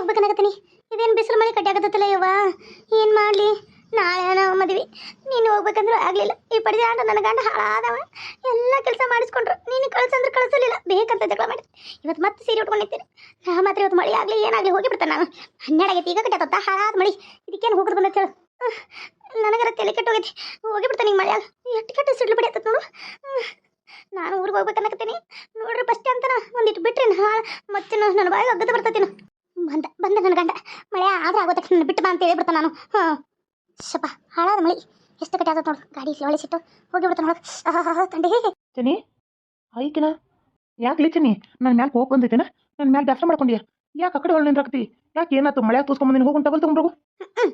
ಹೋಗ್ಬೇಕನ್ನಕತ್ತೀನಿ ಇದೇನು ಬಿಸಿಲು ಮಳೆ ಕಟ್ಟಾಕತ್ತಲ್ಲ ಯವ್ವ? ಏನು ಮಾಡಲಿ? ನಾಳೆ ನಾವು ಮದ್ವಿ. ನೀನು ಹೋಗ್ಬೇಕಂದ್ರೂ ಆಗಲಿಲ್ಲ. ಈ ಪಡೆದಾಂಡ ನನ್ನ ಗಂಡ ಹಾಳಾದವ. ಎಲ್ಲ ಕೆಲಸ ಮಾಡಿಸ್ಕೊಂಡ್ರು. ನೀನು ಕಳ್ಸಂದ್ರೆ ಕಳಿಸಲಿಲ್ಲ. ಬೇಕಂತ ಜಗಳ ಮಾಡಿ ಇವತ್ತು ಮತ್ತೆ ಸೀರೆ ಉಟ್ಕೊಂಡಿರ್ತೀನಿ. ನಾ ಮಾತ್ರ ಇವತ್ತು ಮಳೆ ಆಗಲಿ ಏನಾಗಲಿ ಹೋಗಿ ಬಿಡ್ತಾನೆ ನಾನು. ಹನ್ನೆರಡು ಆಗೈತಿ. ಈಗ ಕಟ್ಟಾತ ಹಾಳಾದ ಮಳಿ. ಇದಕ್ಕೇನು ಹೋಗೋದು ಬಂದ ಹೇಳು. ನನಗರ ತಲೆ ಕೆಟ್ಟೋಗೈತಿ ಹೋಗಿ ಬಿಡ್ತಾನೆ ಈಗ ಮಳೆ ಎಷ್ಟು ಕೆಟ್ಟ ಸಿಡ್ಲು ಬಿಡಿ ನೋಡು. ನಾನು ಊರಿಗೆ ಹೋಗ್ಬೇಕನ್ನಕತ್ತೀನಿ. ನೋಡ್ರಿ ಬಸ್ ಅಂತನ. ಒಂದಿಟ್ಟು ಬಿಟ್ರಿ ಹಾಳು. ಮತ್ತೆ ನಾನು ನನ್ನ ಬಾಯಿಗೆ ಅಗ್ಗದ ಬರ್ತೈತಿ ಬಂದ ಬಂದ ನನ್ನ ಗಂಡ. ಮಳೆ ಆದ್ರೆ ಆಗೋ ತಕ್ಷಣ ಬಿಟ್ಟು ಬಾ ಅಂತ ಹೇಳಿ ಬಿಡ್ತಾನ ನಾನು. ಹಾಂ. ಶಪ ಹಾಳಾದ ಮಳಿ. ಎಷ್ಟು ಕಟ್ಟಿ ಆಗತ್ತೆ ನೋಡು. ಗಾಡಿ ಇಲ್ಲಿ ಒಳಿಸಿಟ್ಟು ಹೋಗಿ ಬಿಡ್ತಾನೆ ನೋಡು ತಂಡಿ ಚನಿ ಐಕಿನ ಯಾಕೆ ಲೇಚನಿ ನನ್ನ ಮ್ಯಾಲೆ ಹೋಗಿ ಬಂದೈತೇನ? ನನ್ನ ಮ್ಯಾಲೆ ದಾಸರ ಮಾಡ್ಕೊಂಡಿಯಾ? ಯಾಕೆ ಆ ಕಡೆ ಹೊಳ್ಳಿ ನಿಂದ್ರಾಕತಿ ಯಾಕೆ ಏನಾಯ್ತು ಮಳ್ಯಾಗ ತೋಸ್ಕೊಂಬಂದಿನಿ ಹೋಗಿ ಟವಲ್ ಯಾಕೆ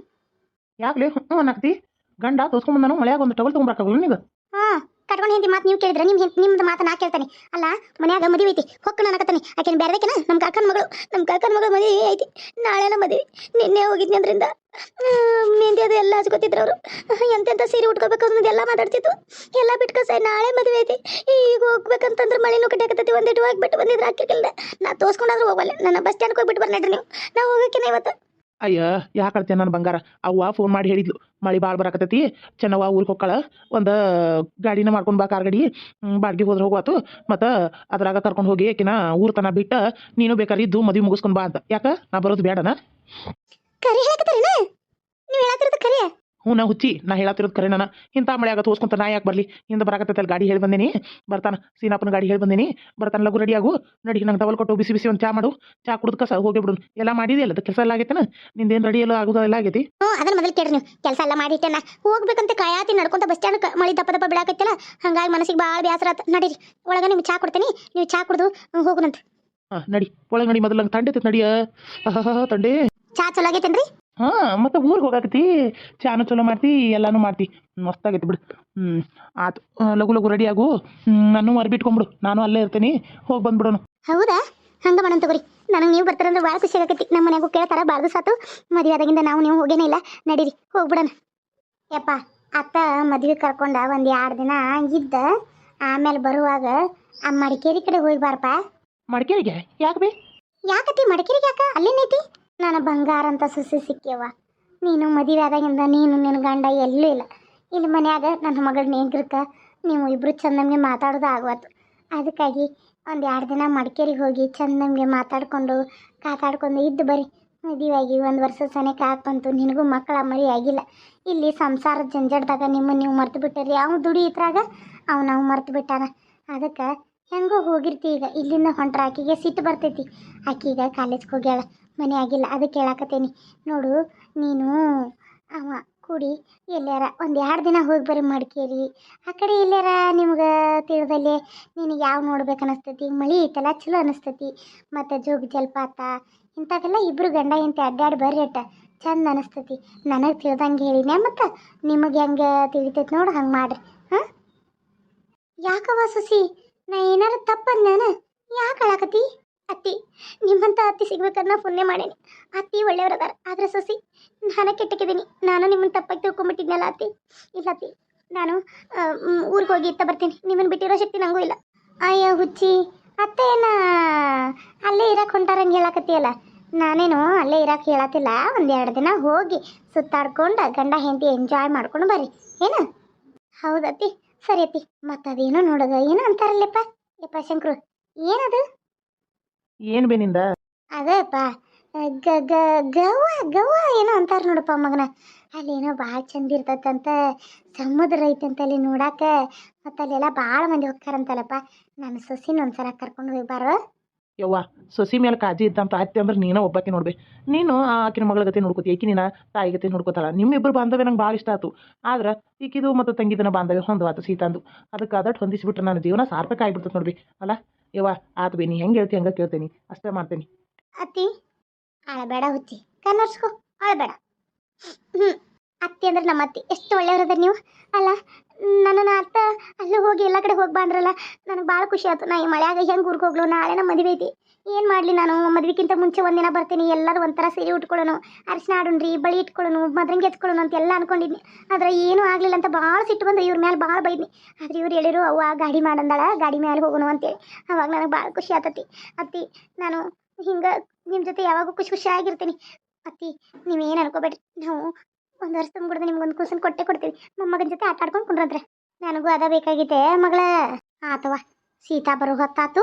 ಯಾಕ್ಲೆ ಹ್ಞೂ ಅನ್ನಾಕ್ತಿ ಗಂಡ ತೋಸ್ಕೊಂಬಂದನು ಮಳೆಯಾಗ ಒಂದು ಟವಲ್ ತೊಗೊಂಬರಕ್ಕಾಗಲ್ಲ ನೀವು ಹಾಂ ಕಟ್ಕೊಂಡು ಹಿಂದಿ ಮಾತು ನೀವು ಕೇಳಿದ್ರೆ ನಿಮ್ಮ ನಿಮ್ದು ಮಾತು ನಾ ಕೇಳ್ತಾನೆ. ಅಲ್ಲ, ಮನ್ಯಾಗ ಮದುವೆ ಐತಿ ಹೊಕ್ಕ ಅನ್ನಕತ್ತಾನೆ ಆಕೆನ ಬೇರೆದಕ್ಕೆನ ನಮ್ಮ ಕಾಕನ ಮಗಳು ನಮ್ಮ ಕಾಕನ ಮಗಳು ಮದುವೆ ಐತಿ. ನಾಳೆನ ಮದುವೆ. ನಿನ್ನೆ ಹೋಗಿದ್ನಿ ಅದರಿಂದ ಮೆಹಂದಿ ಅದು ಎಲ್ಲ ಹಚ್ಕೋತಿದ್ರು ಅವರು. ಎಂತೆಂಥ ಸೀರೆ ಉಟ್ಕೋಬೇಕು ಅನ್ನೋದು ಎಲ್ಲ ಮಾತಾಡ್ತಿತ್ತು. ಎಲ್ಲ ಬಿಟ್ಕ ಸೈ, ನಾಳೆ ಮದುವೆ ಐತಿ. ಈಗ ಹೋಗ್ಬೇಕಂತಂದ್ರೆ ಮಳೆನೂ ಕಟ್ಟಾಕತ್ತೈತಿ ಒಂದಿಟ್ಟು ಹೋಗ್ಬಿಟ್ಟು ಬಂದಿದ್ರೆ ಹಾಕಿರ್ಲಿಲ್ಲ ನಾ ತೋರ್ಸ್ಕೊಂಡಾದ್ರೂ ಹೋಗಲ್ಲ ನನ್ನ ಬಸ್ ಸ್ಟ್ಯಾಂಡ್ಗೆ ಹೋಗ್ಬಿಟ್ಟು ಬರ್ನಡ್ರಿ ನೀವು. ನಾವು ಹೋಗೋಕೆ ಇವತ್ತು. ಅಯ್ಯ, ಯಾಕೆ ನನ್ನ ಬಂಗಾರ? ಅವ್ವ ಫೋನ್ ಮಾಡಿ ಹೇಳಿದ್ಲು, ಮಳೆ ಭಾಳ ಬರಾಕತ್ತೈತಿ, ಚೆನ್ನವ್ವ ಊರಿಗೆ ಹೋಗ್ಕಳ, ಒಂದು ಗಾಡಿನ ಮಾಡ್ಕೊಂಡು ಬಾ ಕಾರ್ ಗಾಡಿ ಬಾಡಿಗೆ ಹೋದ್ರೆ ಹೋಗುವಾತು, ಮತ್ತು ಅದ್ರಾಗ ಕರ್ಕೊಂಡು ಹೋಗಿ ಆಕಿನ ಊರ್ ತನ ಬಿಟ್ಟ, ನೀನು ಬೇಕಾದ್ರೆ ಇದ್ದು ಮದುವೆ ಮುಗಿಸ್ಕೊಂಡು ಬಾ ಅಂತ. ಯಾಕೆ? ನಾ ಬರೋದು ಬೇಡನ ಕರಿ ನೀವು ಕರಿ. ಹ್ಞೂ ನಾ ಹುಚ್ಚಿ. ನಾ ಹೇಳತ್ತಿರೋದು ಕರೆ ನಾನು. ಇಂಥ ಮಳೆಯಾಗ ತೋರ್ಸ್ಕೊಂತ ನಾ ಯಾಕೆ ಬರಲಿ? ಹಿಂದೆ ಬರಾಕತ್ತೈತಲ್ಲ ಗಾಡಿ ಹೇಳಿ ಬಂದೇನಿ. ಬರ್ತಾನ ಸೀನಾಪ್ಪನ ಗಾಡಿ ಹೇಳಿ ಬಂದೇನಿ. ಬರ್ತಾನ ಲಘು ರೆಡಿ ಆಗು. ನಡಿ ನಂಗೆ ಟವಲ್ ಕೊಟ್ಟು ಬಿಸಿ ಬಿಸಿ ಒಂದು ಚಾ ಮಾಡು. ಚಾ ಕುಡ್ದು ಕಸ ಹೋಗಿ ಬಿಡು ಎಲ್ಲ ಮಾಡಿದೆಯಲ್ಲ ಅದು ಕೆಲಸ ಎಲ್ಲ ಆಗೈತೇನ? ನಿಂದೇನು ರೆಡಿ ಎಲ್ಲ ಆಗೋದು ಎಲ್ಲ ಆಗೈತಿ. ಹ್ಞೂ ಅದನ್ನ ಮೊದಲು ಕೇಳ್ರಿ ನೀವು. ಕೆಲಸ ಎಲ್ಲ ಮಾಡಿಟ್ಟೆನ ಹೋಗ್ಬೇಕಂತ ಕಾಯಾತಿ ನಡ್ಕೊಂತ ಬಸ್ ಸ್ಟ್ಯಾಂಡ್ ಮಳಿ ದಪ್ಪ ದಪ್ಪ ಬಿಡಾಕತ್ತಲ್ಲ? ಹಂಗಾಗಿ ಮನಸ್ಸಿಗೆ ಭಾಳ ಬೇಸರ ಆತ. ನಡೀರಿ. ಒಳಗೆ ನಿಮ್ಗೆ ಚಾ ಕೊಡ್ತೀನಿ. ನೀವು ಚಾ ಕುಡ್ದು ಹೋಗುನಂತ ಹಾಂ ನಡಿ. ಒಳಗೆ ನಡಿ ಮೊದಲು ನಂಗೆ ತಂಡೈತೆ ನಡಿಯ. ತಂಡೆ. ಚಾ ಚಲೋ ಆಗೈತೇನ್ರಿ? ಹಾಂ ಮತ್ತೆ ಊರಿಗೆ ಹೋಗಾಕತಿ ಚಾನು ಚಲೋ ಮಾಡ್ತಿ ಎಲ್ಲಾನು ಮಾಡ್ತಿ. ಮಸ್ತ್ ಆಗೈತಿ ಬಿಡು. ಹ್ಮ್ ಆತು ಲಘು ಲಘು ರೆಡಿ ಆಗು. ನಾನು ಅರ್ಬಿಟ್ಕೊಂಡ್ಬಿಡು ನಾನು ಅಲ್ಲೇ ಇರ್ತೀನಿ. ಹೋಗಿ ಬಂದ್ಬಿಡೋನು. ಹೌದಾ? ಹಂಗ ಮಾಡೋಣ ತಗೋರಿ. ನನಗೆ ನೀವು ಬರ್ತಾರಂದ್ರೆ ಭಾಳ ಖುಷಿ ಆಗತಿ ನಮ್ಮ ಮನೆಗೂ ಕೇಳ್ತಾರ ಬಾರ್ದು ಸಾತು. ಮದುವೆ ಆದಾಗಿಂದ ನಾವು ನೀವು ಹೋಗೇನೇ ಇಲ್ಲ. ನಡೀರಿ ಹೋಗ್ಬಿಡೋಣ. ಯಪ್ಪ ಅತ್ತ ಮದುವೆ ಕರ್ಕೊಂಡ ಒಂದು ಎರಡು ದಿನ ಇದ್ದ ಆಮೇಲೆ ಬರುವಾಗ ಆ ಮಡಿಕೇರಿ ಕಡೆ ಹೋಗಿ ಬಾರಪ್ಪ ಮಡಿಕೇರಿಗೆ? ಯಾಕೆ ಬಿ? ಯಾಕತಿ ಮಡಿಕೇರಿಗೆ ಯಾಕ? ಅಲ್ಲೇನೈತಿ ನನ್ನ ಬಂಗಾರ ಅಂತ ಸುಸಿ ಸಿಕ್ಕ್ಯವ ನೀನು ಮದುವೆ ಆದಾಗಿಂದ ನೀನು ನಿನ್ನ ಗಂಡ ಎಲ್ಲೂ ಇಲ್ಲ. ಇಲ್ಲಿ ಮನ್ಯಾಗ ನನ್ನ ಮಗಳ ನೇಗ್ರಕ್ಕ ನೀವು ಇಬ್ರು ಚಂದಂಗೆ ಮಾತಾಡೋದು ಆಗವತ್ತು. ಅದಕ್ಕಾಗಿ ಒಂದು ಎರಡು ದಿನ ಮಡಿಕೇರಿಗೆ ಹೋಗಿ ಚಂದಂಗೆ ಮಾತಾಡಿಕೊಂಡು ಕಾತಾಡ್ಕೊಂಡು ಇದ್ದು ಬರ್ರಿ. ಮದುವೆಯಾಗಿ ಒಂದು ವರ್ಷ ಸನೇಕ ಬಂತು ನಿನಗೂ ಮಕ್ಕಳ ಮರಿ ಆಗಿಲ್ಲ. ಇಲ್ಲಿ ಸಂಸಾರ ಜಂಜಡ್ದಾಗ ನಿಮ್ಮ ನೀವು ಮರ್ತು ಬಿಟ್ಟಿರಿ. ಅವ್ನು ದುಡಿ ಇದ್ರಾಗ ಅವನು ನಾವು ಮರ್ತು ಬಿಟ್ಟಾನ ಅದಕ್ಕೆ ಹೆಂಗೋ ಹೋಗಿರ್ತಿ ಈಗ. ಇಲ್ಲಿಂದ ಹೊಂಟ್ರೆ ಆಕಿಗೆ ಸಿಟ್ಟು ಬರ್ತೈತಿ. ಆಕೀಗ ಕಾಲೇಜ್ಗೆ ಹೋಗ್ಯಾಳ. ಮನೆ ಆಗಿಲ್ಲ, ಅದಕ್ಕೆ ಹೇಳಾಕತ್ತೇನಿ. ನೋಡು, ನೀನು ಅವ ಕೂಡಿ ಎಲ್ಲಾರ ಒಂದು ಎರಡು ದಿನ ಹೋಗಿ ಬರ್ರಿ ಮಡಿಕೇರಿ. ಆ ಕಡೆ ಎಲ್ಲಾರ ನಿಮ್ಗೆ ತಿಳಿದಲ್ಲಿ ನಿನಗೆ ಯಾವ ನೋಡ್ಬೇಕು ಅನಿಸ್ತೈತಿ? ಮಳೆ ಐತಲ್ಲ, ಚಲೋ ಅನಿಸ್ತೈತಿ. ಮತ್ತು ಜೋಗ ಜಲಪಾತ. ಇಂಥವೆಲ್ಲ ಇಬ್ಬರು ಗಂಡ ಇಂತ ಅಡ್ಡಾಡಿ ಬರ್ರಿ ಅಟ್ಟ. ಚಂದ ಅನಿಸ್ತೈತಿ. ನನಗೆ ತಿಳ್ದಂಗೆ ಹೇಳಿನೇ ಮತ್ತು? ನಿಮಗೆ ಹೆಂಗೆ ತಿಳಿತೈತಿ ನೋಡು, ಹಂಗೆ ಮಾಡ್ರಿ. ಹಾಂ? ಯಾಕವ ಸುಸಿ? ನಾ ಏನಾರ ನಾನು ಯಾಕೆ ಹೇಳಾಕತ್ತಿ ನಿಮ್ಮಂತ ಅತ್ತಿ ಸಿಗ್ಬೇಕನ್ನ ಪುಣ್ಯ ಮಾಡೇನಿ. ಅತ್ತಿ ಒಳ್ಳೆಯವ್ರದಾರ ಆದ್ರೆ ಸೊಸಿ, ನಾನು ಕೆಟ್ಟಕ್ಕಿದ್ದೀನಿ. ನಾನು ನಿಮ್ಮನ್ನ ತಪ್ಪಾಗಿ ತಿಳ್ಕೊಂಬಿಟ್ಟಿದ್ನಲ್ಲ ಅತ್ತಿ. ಇಲ್ಲ ಅತ್ತಿ, ನಾನು ಊರಿಗೆ ಹೋಗಿ ಇತ್ತ ಬರ್ತೀನಿ. ನಿಮ್ಮನ್ನು ಬಿಟ್ಟಿರೋ ಶಕ್ತಿ ನನಗೂ ಇಲ್ಲ. ಅಯ್ಯೋ ಹುಚ್ಚಿ ಅತ್ತೆ ಏನ ಅಲ್ಲೇ ಇರಕ್ಕೆ ಹೊಂಟಾರಂಗೆ ಹೇಳಕತ್ತಿಯಲ್ಲ? ನಾನೇನು ಅಲ್ಲೇ ಇರಕ್ಕೆ ಹೇಳತ್ತಿಲ್ಲ ಒಂದೆರಡು ದಿನ ಹೋಗಿ ಸುತ್ತಾಡ್ಕೊಂಡು ಗಂಡ ಹೆಂಡತಿ ಎಂಜಾಯ್ ಮಾಡ್ಕೊಂಡು ಬರ್ರಿ. ಏನು? ಹೌದತ್ತಿ ಸರಿ ಅತ್ತಿ, ಮತ್ತದೇನೋ ನೋಡೋದ. ಏನೋ ಅಂತಾರಲ್ಲಪ್ಪ. ಯಪ್ಪ ಶಂಕರು, ಏನದು? ಏನು ಬೇನಿಂದ ಅದೇಪ್ಪ ಗ ಗ, ಗವ್ವ ಗವ್ವ ಏನೋ ಅಂತಾರ ನೋಡಪ್ಪ ಮಗನ. ಅಲ್ಲೇನೋ ಭಾಳ ಚಂದ ಇರ್ತೈತಂತ, ಸಮುದ್ರ ಐತಂತ ಅಲ್ಲಿ ನೋಡಾಕ. ಮತ್ತು ಅಲ್ಲೆಲ್ಲ ಭಾಳ ಮಂದಿ ಹೋಗ್ತಾರಂತಲ್ಲಪ್ಪ. ನನ್ನ ಸೊಸಿನ ಒಂದ್ಸಲ ಕರ್ಕೊಂಡು ಹೋಗಿ ಬಾರೋ. ಯವ್ವ, ಸೊಸಿ ಮೇಲೆ ಕಾಜಿ ಇದ್ದಂತ ಅತ್ತೆ ಅಂದ್ರೆ ನೀನು ಒಬ್ಬಾಕಿ ನೋಡ್ಬೆ. ನೀನು ಆಕಿನ ಮಗಳ ಗತಿ ನೋಡ್ಕೋತಿ ಈಕಿ ನಿನ್ನ ತಾಯಿ ಗತಿ ನೋಡ್ಕೋತಾಳ. ನಿಮ್ಮಿಬ್ಬರು ಬಾಂಧವ್ಯ ನಂಗೆ ಭಾಳ ಇಷ್ಟ ಆಯ್ತು ಆದ್ರೆ ಈಕಿದು ಮತ್ತು ತಂಗಿದನ ಬಾಂಧವ್ಯ ಹೊಂದವಾತು ಸೀತಂದು. ಅದಕ್ಕೆ ಅದಟ್ಟು ಹೊಂದಿಸಿಬಿಟ್ರೆ ನನ್ನ ಜೀವನ ಸಾರ್ಥಕ ಆಗ್ಬಿಡ್ತದೆ ನೋಡ್ಬಿ. ಅಲ್ಲ, ಯವ್ವ ಆತು ಬೇ ನೀ ಹೆಂಗೆ ಹೇಳ್ತಿ ಹಂಗೆ ಕೇಳ್ತೀನಿ. ಅಷ್ಟೇ ಮಾಡ್ತೀನಿ. ಅತ್ತಿ ಅಳಬೇಡ ಹುಚ್ಚಿ. ಕನ್ನರ್ಸ್ಕೊ ಅಳಬೇಡ ಹ್ಞೂ ಅತ್ತಿ ಅಂದ್ರೆ ನಮ್ಮ ಅತ್ತೆ. ಎಷ್ಟು ಒಳ್ಳೆಯವ್ರದ ನೀವು? ಅಲ್ಲ ನನ್ನ ಅತ್ತ ಅಲ್ಲೂ ಹೋಗಿ ಎಲ್ಲ ಕಡೆ ಹೋಗಿ ಬಂದ್ರಲ್ಲ, ನನಗೆ ಭಾಳ ಖುಷಿ ಆಯ್ತು ನಾ ಈ ಮಳೆಯಾಗ ಹೆಂಗೆ ಊರಿಗೆ ಹೋಗ್ಲು? ನಾಳೆ ನಮ್ಮ ಮದುವೆ ಐತಿ. ಏನು ಮಾಡಲಿ ನಾನು? ಮದುವೆಗಿಂತ ಮುಂಚೆ ಒಂದಿನ ಬರ್ತೀನಿ. ಎಲ್ಲರೂ ಒಂಥರ ಸೀರೆ ಉಟ್ಕೊಳ್ಳೋನು ಅರಿಶಿನ ಆಡೋಣ್ರಿ ಬಳಿ ಇಟ್ಕೊಳ್ಳೋನು, ಮದ್ರಂಗೆ ಎತ್ಕೊಳ್ಳೋನು ಅಂತ ಎಲ್ಲ ಅನ್ಕೊಂಡಿದ್ನಿ. ಆದ್ರೆ ಏನೂ ಆಗಲಿಲ್ಲ ಅಂತ ಭಾಳ ಸಿಟ್ಟು ಬಂದು ಇವ್ರ ಮೇಲೆ ಭಾಳ ಬೈದ್ನಿ. ಆದ್ರೆ ಇವ್ರು ಹೇಳಿರು ಅವ್ವ ಗಾಡಿ ಮಾಡಂದಾಳ, ಗಾಡಿ ಮೇಲೆ ಹೋಗೋನು ಅಂತೇಳಿ. ಅವಾಗ ನನಗೆ ಭಾಳ ಖುಷಿ ಆತತಿ. ಅತ್ತಿ, ನಾನು ಹಿಂಗೆ ನಿಮ್ಮ ಜೊತೆ ಯಾವಾಗೂ ಖುಷಿ ಖುಷಿಯಾಗಿರ್ತೀನಿ ಅತ್ತಿ, ನೀವೇನು ಅನ್ಕೋಬೇಡ್ರಿ. ನಾವು ಒಂದು ವರ್ಷ ತುಂಬಿಡ್ದು ನಿಮ್ಗೊಂದು ಕೂಸನ್ ಕೊಟ್ಟೆ ಕೊಡ್ತೀವಿ. ಮೊಮ್ಮಗನ ಜೊತೆ ಆಟ ಆಡ್ಕೊಂಡು ಕುಂಡ್ರಂತ್ರೆ ನನಗೂ ಅದ ಬೇಕಾಗಿದೆ ಮಗಳ ಆತವ ಸೀತಾ ಬರೋ ಹೊತ್ತಾತು.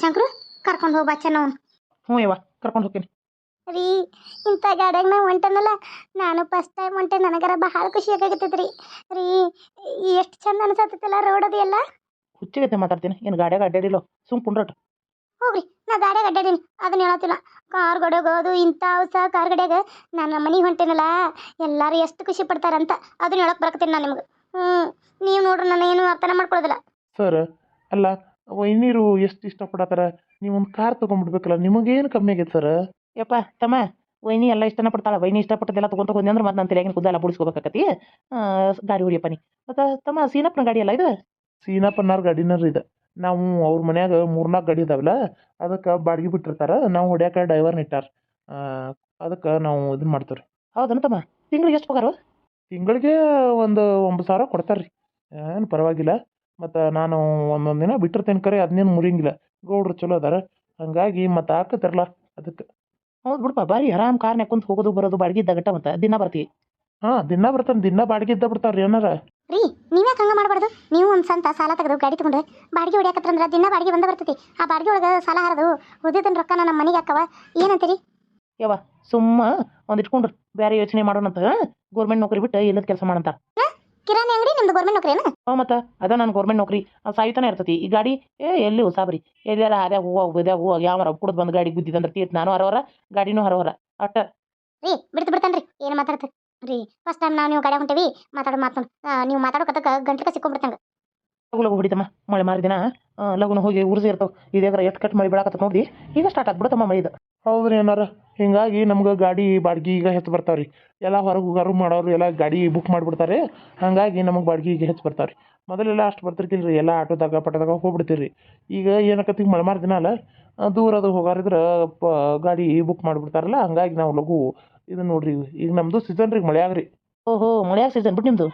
ಶಂಕರು ಕರ್ಕೊಂಡು ಹೋಗಿ ಚೆನ್ನವನು ನಾವು ಹ್ಞೂ ಯವ್ವ ಕರ್ಕೊಂಡು ಹೋಗ್ತೀನಿ. ರೀ ಇಂಥ ಗಾಡ್ಯಾಗ ನಾ ಹೊಂಟನಲ್ಲ ನಾನು ಫಸ್ಟ್ ಟೈಮ್ ಹೊಂಟೆ ನನಗರ ಬಹಳ ಖುಷಿ ರೀ ರೀ ಎಷ್ಟು ಚಂದ ಅನ್ಸತ್ತಲ್ಲ ರೋಡ್ ಅದೆಲ್ಲ. ಹುಚ್ಚಿಗತ್ತೆ ಮಾತಾಡ್ತೀನಿ. ಏನು ಗಾಡ್ಯಾಗ ಅಡ್ಡಾಡಿಲ್ಲೋ ಸುಮ್ ಕುಂಡ್ರಟ್. ಹೋಗ್ರಿ ನಾ ಗಾಡ್ಯಾಗ ಅಡ್ಡಾಡೀನಿ ಅದನ್ನ ಹೇಳತ್ತಿಲ್ಲ. ಕಾರ್ ಗಡ್ಯಾಗ ಅದು ಇಂಥ ಸಹ ಕಾರ್ ಗಡ್ಯಾಗ ನಾನು ಮನೆಗೆ ಹೊಂಟೇನಲ್ಲ ಎಲ್ಲರೂ ಎಷ್ಟು ಖುಷಿ ಪಡ್ತಾರಂತ ಅದನ್ನ ಹೇಳಕ್ ಬರ್ಕತ್ತೀನಿ ನಾನು ನಿಮ್ಗೆ. ಹ್ಞೂ ನೀವು ನೋಡ್ರಿ ನಾನು ಏನು ಅರ್ಥನ ಮಾಡ್ಕೊಳ್ಳೋದಿಲ್ಲ ಸರ್ ಅಲ್ಲ ವೈನೀರು ಎಷ್ಟು ಇಷ್ಟಪಡತ್ತಾರ? ನೀವು ಒಂದು ಕಾರ್ ತೊಗೊಂಡ್ಬಿಡ್ಬೇಕಲ್ಲ ನಿಮಗೇನು ಕಮ್ಮಿ ಆಗೈತೆ ಸರ್? ಯಪ್ಪ ತಮ್ಮ ವೈನಿ ಎಲ್ಲ ಇಷ್ಟನ ಪಡ್ತಾಳ. ವೈನಿ ಇಷ್ಟಪಟ್ಟದೆಲ್ಲ ತೊಗೊಂತ ಹೋದ್ನಿ ಅಂದ್ರೆ ಮತ್ತೆ ನಾನು ತಲೆಯಾಗಿನ ಕುದ್ದ ಎಲ್ಲ ಬಿಡಿಸ್ಕೋಬೇಕಾಕತಿ. ಗಾಡಿ ಹೊಡಿಯಪ್ಪ ನೀ. ಮತ್ತು ತಮ್ಮ ಸೀನಪ್ಪನ ಗಾಡಿ ಅಲ್ಲ ಇದು? ಸೀನಪ್ಪನ ಗಾಡಿನರ್ ಇದೆ. ನಾವು ಅವ್ರ ಮನ್ಯಾಗ ಮೂರ್ನಾಲ್ಕು ಗಾಡಿ ಇದಾವಲ್ಲ ಅದಕ್ಕೆ ಬಾಡಿಗೆ ಬಿಟ್ಟಿರ್ತಾರೆ ನಾವು ಹೊಡ್ಯಾಕ ಡೈವರ್ನ ಇಟ್ಟಾರ. ಅದಕ್ಕೆ ನಾವು ಇದನ್ನ ಮಾಡ್ತೀವಿ ರೀ ಹೌದನ ತಮ್ಮ? ತಿಂಗಳಿಗೆ ಎಷ್ಟು ಪಗಾರ ತಿಂಗಳಿಗೆ ಒಂದು ಒಂಬತ್ತು ಸಾವಿರ ಕೊಡ್ತಾರೆ ರೀ ಏನು ಪರವಾಗಿಲ್ಲ. ಮತ್ತು ನಾನು ಒಂದೊಂದು ದಿನ ಬಿಟ್ಟಿರ್ತೇನೆ ಕರೆ ಅದನ್ನೇನು ಮುರಿಯಂಗಿಲ್ಲ. ಗೌಡ್ರು ಚಲೋ ಅದಾರ. ಹಾಗಾಗಿ ಮತ್ತು ಹಾಕತ್ತಿರಲ್ಲ ಅದಕ್ಕೆ. ಹೌದು ಬಿಡಪ್ಪ ಬಾರಿ ಆರಾಮ್ ಕಾರ್ನ್ಯಾಗ ಕುಂತು ಹೋಗೋದು ಬರೋದು ಬಾಡಿಗೆ ಇದ್ದಾಗಟ್ಟ ಮತ್ತು ದಿನ ಬರ್ತೀವಿ ಹಾಂ ದಿನ ಬರ್ತಾನೆ ದಿನ ಬಾಡಿಗೆ ಇದ್ದ ಬಿಡ್ತಾವ್ರಿ ಏನಾರ. ರೀ ನೀವ್ಯಾಕೆ ಹಂಗ ಮಾಡಬಾರ್ದು? ನೀವು ಒಂದು ಸಂತ ಸಾಲ ತೆಗೆದು ಗಾಡಿ ತಗೊಂಡ್ರೆ ಬಾಡಿಗೆ ಹೊಡಿಯಾಕತ್ರಂದ್ರೆ ದಿನ ಬಾಡಿಗೆ ಬಂದ ಬರ್ತೈತಿ. ಆ ಬಾಡಿಗೆ ಒಳಗೆ ಸಾಲ ಹರಿದು ಉಳಿದಿದ್ದನ ರೊಕ್ಕ ನಮ್ಮ ಮನೆಗೆ ಹಾಕವ. ಏನಂತೀರಿ? ಯವ್ವ ಸುಮ್ಮ ಒಂದು ಇಟ್ಕೊಂಡ್ರು. ಬೇರೆ ಯೋಚನೆ ಮಾಡೋಣಂತ. ಗೌರ್ಮೆಂಟ್ ನೌಕರಿ ಬಿಟ್ಟು ಇಲ್ಲದ ಕೆಲಸ ಮಾಡಂತ. ಕಿರಾಣಿ ಅಂಗಡಿ ನಿಮ್ದು ಗೌರ್ಮೆಂಟ್ ನೌಕರಿನ ಹ್ಞೂ ಮತ್ತ ಅದ ನಾನು ಗೌರ್ಮೆಂಟ್ ನೌಕರಿ. ಅದು ಸಾಯ್ತಾನೆ ಇರ್ತೈತಿ. ಈ ಗಾಡಿ ಏ ಎಲ್ಲಿ ಸಾಬ್ರಿ ಎಲ್ಲಾರ ಅದ್ಯಾಗ ಹೂವು ಬಿದ್ಯಾಗ ಹೂವು ಯಾವ ಕುಡ್ದು ಬಂದು ಗಾಡಿ ಗುದ್ದಿದಂದ್ರೆ ತೀರ್ತು. ನಾನು ಹರವರ ಗಾಡಿನೂ ಹರವರ ಅಟ್ಟ. ರೀ ಬಿಡ್ತು ಬಿಡ್ತಾನ್ರಿ. ಏನು ಮಾತಾಡ್ತ? ರೀ ಫಸ್ಟ್ ಟೈಮ್ ನಾವು ನೀವು ಗಾಡಿ ಹೊಂಟೇವಿ ಮಾತಾಡೋ ಮಾತು ನೀವು ಮಾತಾಡೋ ಕಥಕ್ಕೆ ಗಂಟೆ ಸಿಕ್ಕೊಂಡ್ಬಿಡ್ತಂಗೆ ಲಗು ಲಗು ಹೊಡಿತಮ್ಮ ಮಳೆ ಮಾರಿ ದಿನ ಲಗುನ ಹೋಗಿ ಉರ್ಸಿ ಇರ್ತಾವ ಇದೇಗ್ರ ಎಷ್ಟು ಕಟ್ ಮಳೆ ಬೀಳಾಕತ್ತ ನೋಡಿ ಈಗ ಸ್ಟಾರ್ಟ್ ಆಗ್ಬಿಡುತ್ತಮ್ಮ ಇದು. ಹೌದ್ರಿ ಏನಾರ ಹಿಂಗಾಗಿ ನಮ್ಗೆ ಗಾಡಿ ಬಾಡಿಗೆ ಈಗ ಹೆಚ್ಚು ಬರ್ತಾವ್ರಿ. ಎಲ್ಲ ಹೊರಗೆ ಹೊರಗೆ ಮಾಡೋರು ಎಲ್ಲ ಗಾಡಿ ಬುಕ್ ಮಾಡಿಬಿಡ್ತಾರೆ ಹಾಗಾಗಿ ನಮಗೆ ಬಾಡಿಗೆ ಈಗ ಹೆಚ್ಚು ಬರ್ತಾವ್ರಿ. ಮೊದಲೆಲ್ಲ ಅಷ್ಟು ಬರ್ತಿರ್ಕಿಲ್ರಿ ಎಲ್ಲ ಆಟೋದಾಗ ಪಟದಾಗ ಹೋಗ್ಬಿಡ್ತೀರಿ ಈಗ ಏನಕತ್ತಿ ಮಳೆ ಮಾರಿ ದಿನ ಅಲ್ಲ ದೂರದ ದೂರ ಅದು ಹೋಗಾರಿದ್ರೆ ಪ ಗಾಡಿ ಬುಕ್ ಮಾಡಿಬಿಡ್ತಾರಲ್ಲ ಹಂಗಾಗಿ ನಾವು ಲಘು ಇದನ್ನ ನೋಡ್ರಿ ಈಗ ನಮ್ಮದು ಸೀಸನ್ ರೀ ಮಳೆಯಾಗ್ರಿ ಓಹೋ ಮಳೆಯಾಗ ಸೀಸನ್ ಬಿಟ್ಟು ನಿಮ್ಮದು